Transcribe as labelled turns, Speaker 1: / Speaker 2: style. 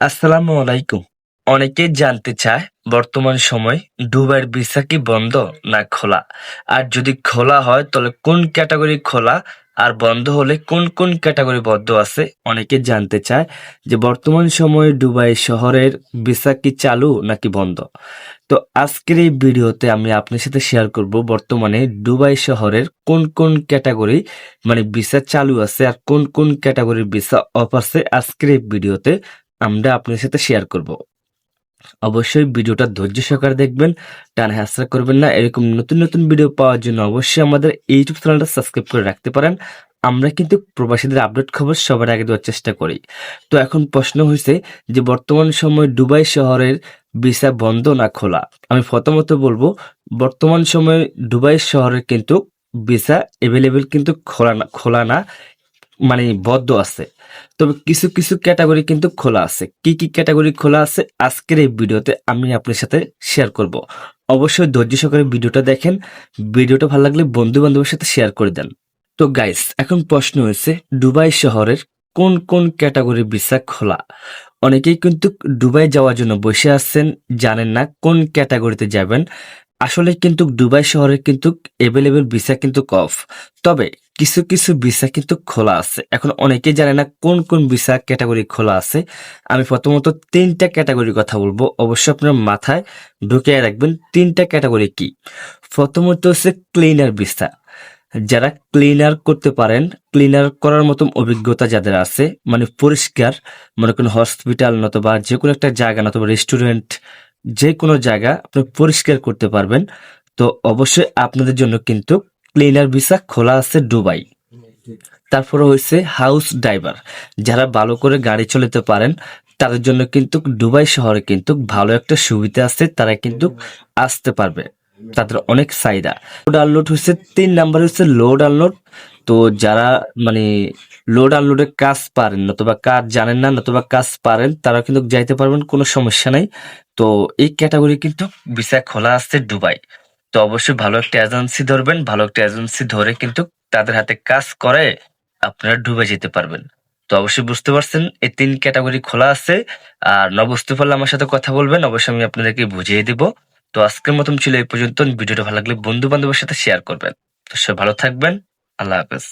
Speaker 1: আসসালামু আলাইকুম। অনেকেই জানতে চায়, বর্তমান সময় দুবাইয়ের ভিসা কি বন্ধ না খোলা? আর যদি খোলা হয়, তাহলে কোন ক্যাটাগরি খোলা? আর বন্ধ হলে কোন কোন ক্যাটাগরি বদ্ধ আছে? অনেকে জানতে চায় যে বর্তমান সময়ে দুবাই শহরের ভিসা কি চালু নাকি বন্ধ? তো আজকের এই ভিডিওতে আমি আপনার সাথে শেয়ার করব বর্তমানে দুবাই শহরের কোন কোন ক্যাটাগরি মানে ভিসা চালু আছে আর কোন কোন ক্যাটাগরির ভিসা অফ আছে আজকের এই ভিডিওতে। আমরা আপনার সাথে শেয়ার করব। অবশ্যই ভিডিওটা ধৈর্য সহকারে দেখবেন টান হাসরা করবেন না। এরকম নতুন নতুন ভিডিও পাওয়ার জন্য অবশ্যই আমাদের ইউটিউব চ্যানেলটা সাবস্ক্রাইব করে রাখতে পারেন। আমরা কিন্তু প্রবাসীদের আপডেট খবর সবার আগে দেওয়ার চেষ্টা করি। তো এখন প্রশ্ন হয়েছে যে, বর্তমান সময় দুবাই শহরের ভিসা বন্ধ না খোলা? আমি প্রথমত বলব, বর্তমান সময়ে দুবাই শহরের কিন্তু ভিসা এভেলেবেল কিন্তু খোলা না খোলা না। মানে বদ্ধ আছে। তবে কিছু কিছু ক্যাটাগরি কিন্তু খোলা আছে। কি কি ক্যাটাগরি খোলা আছে? আজকের এই ভিডিওতে আমি আপনার সাথে শেয়ার করব। অবশ্যই ধৈর্য সহকারে ভিডিওটা দেখেন। ভিডিওটা ভালো লাগলে বন্ধু বান্ধবের সাথে শেয়ার করে দেন। তো গাইস এখন প্রশ্ন হয়েছে, দুবাই শহরের কোন কোন ক্যাটাগরি ভিসা খোলা? অনেকেই কিন্তু দুবাই যাওয়ার জন্য বসে আছেন, জানেন না কোন ক্যাটাগরিতে যাবেন। আসলে কিন্তু দুবাই শহরে কিন্তু এভেলেবেল ভিসা কিন্তু কফ। তবে কিছু কিছু ভিসা কিন্তু খোলা আছে। এখন অনেকেই জানে না কোন কোন ভিসা ক্যাটাগরি খোলা আছে। আমি প্রথমত তিনটা ক্যাটাগরির কথা বলব। অবশ্যই আপনার মাথায় ঢুকিয়ে রাখবেন তিনটা ক্যাটাগরি কি। প্রথমত হচ্ছে ক্লিনার ভিসা যারা ক্লিনার করতে পারেন ক্লিনার করার মতন অভিজ্ঞতা যাদের আছে মানে পরিষ্কার, মনে করেন হসপিটাল নতুবা যে কোনো একটা জায়গা নতুবা রেস্টুরেন্ট যে কোনো জায়গা আপনি পরিষ্কার করতে পারবেন। তো অবশ্যই আপনাদের জন্য কিন্তু ক্লিনার ভিসা খোলা আছে দুবাই। তারপরে হয়েছে হাউস ড্রাইভার যারা ভালো করে গাড়ি চলাতে পারেন, তাদের জন্য কিন্তু দুবাই শহরে কিন্তু ভালো একটা সুবিধা আছে, তারা কিন্তু আসতে পারবে। তাদের অনেক চাহিদা। লোড আনলোড হচ্ছে তিন নাম্বার হচ্ছে লোড আনলোড তো যারা মানে লোড আনলোডের কাজ পারেন, নতুবা কাজ জানেন না, নতুবা কাজ পারেন তারা কিন্তু যাইতে পারবেন, কোনো সমস্যা নাই। তো এই ক্যাটাগরি কিন্তু ভিসা খোলা আছে দুবাই। তো অবশ্যই ভালো একটা এজেন্সি ধরবেন, ভালো একটা এজেন্সি ধরে কিন্তু তাদের হাতে কাজ করে আপনারা ডুবে যেতে পারবেন। তো অবশ্যই বুঝতে পারছেন, এই তিন ক্যাটাগরি খোলা আছে। আর না বুঝতে পারলে আমার সাথে কথা বলবেন, অবশ্যই আমি আপনাদেরকে বুঝিয়ে দিব। তো আজকের মতন ছিল এই পর্যন্ত। ভিডিওটা ভালো লাগলে বন্ধু বান্ধবের সাথে শেয়ার করবেন। তো সে ভালো থাকবেন। আল্লাহ হাফেজ।